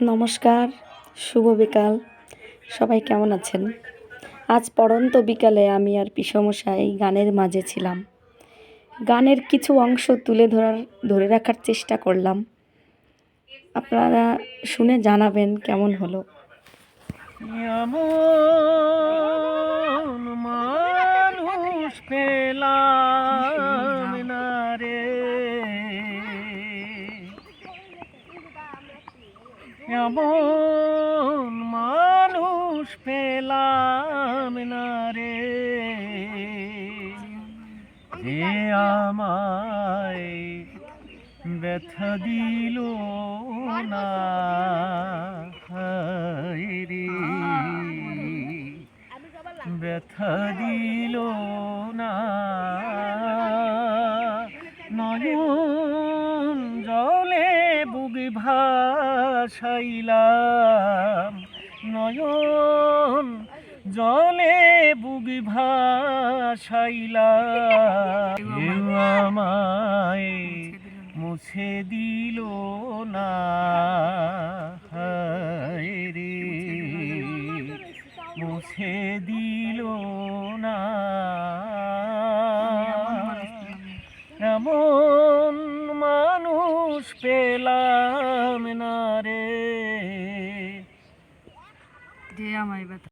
নমস্কার, শুভ বিকাল। সবাই কেমন আছেন? আজ পড়ন্ত বিকালে আমি আর পিসমশাই গানের মাঝে ছিলাম। গানের কিছু অংশ তুলে ধরার, ধরে রাখার চেষ্টা করলাম। আপনারা শুনে জানাবেন কেমন হলো। মানুষ রে। এমন মানুষ পেলাম না রে? যে আমায় ব্যথা দিল না রে? ব্যথা দিল না নয়ন জলে বুগে ভাসাইলাম নয়ন জলে বুগে ভাসাইলাম। মুছে দিল না। রে, মুছে দিল না। এমন মানুষ পেলাম। না রে। আমায়